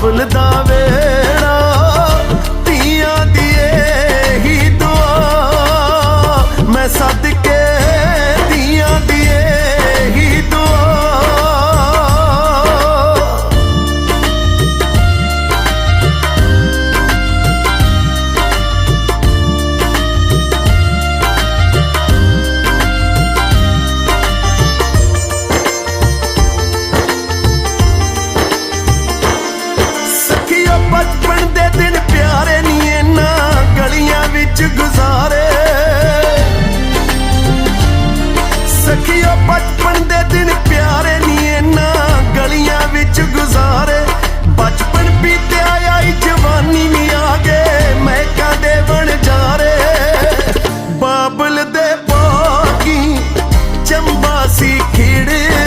ਫੁੱਲ ਦਾ ਵੇਖਿਓ ਬਚਪਨ ਦੇ ਦਿਨ ਪਿਆਰੇ ਨਹੀਂ ਇਹਨਾਂ ਗਲੀਆਂ ਵਿੱਚ ਗੁਜ਼ਾਰੇ। ਬਚਪਨ ਬੀਤਿਆ, ਆਈ ਜਵਾਨੀ ਵੀ ਆ ਗਏ ਮੈਂ ਕਾਂਦੇ ਬਣ ਜਾ ਰੇ ਬਾਬਲ ਦੇ ਬਾਗੀ ਚੰਬਾ ਸੀ ਖੀੜੇ।